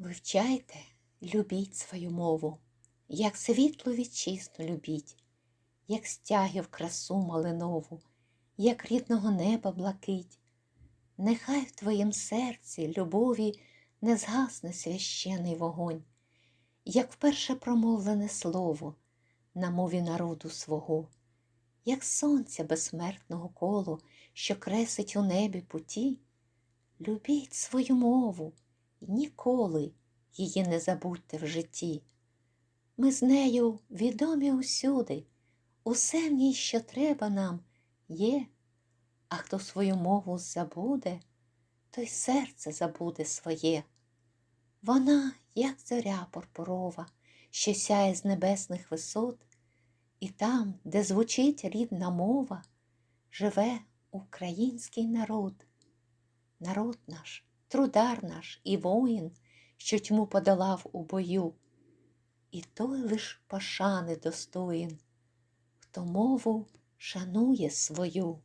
Вивчайте, любіть свою мову, як світлу вітчизну любіть, як стягів красу малинову, як рідного неба блакить. Нехай в твоїм серці любові не згасне священий вогонь, як вперше промовлене слово на мові народу свого, як сонця безсмертного коло, що кресить у небі путі. Любіть свою мову ніколи її не забудьте в житті. Ми з нею відомі усюди, усе в ній, що треба нам, є, а хто свою мову забуде, той серце забуде своє. Вона, як зоря пурпурова, що сяє з небесних висот, і там, де звучить рідна мова, живе український народ. Народ наш, трудар наш і воїн, що тьму подолав у бою, і той лиш пошани достоїн, хто мову шанує свою.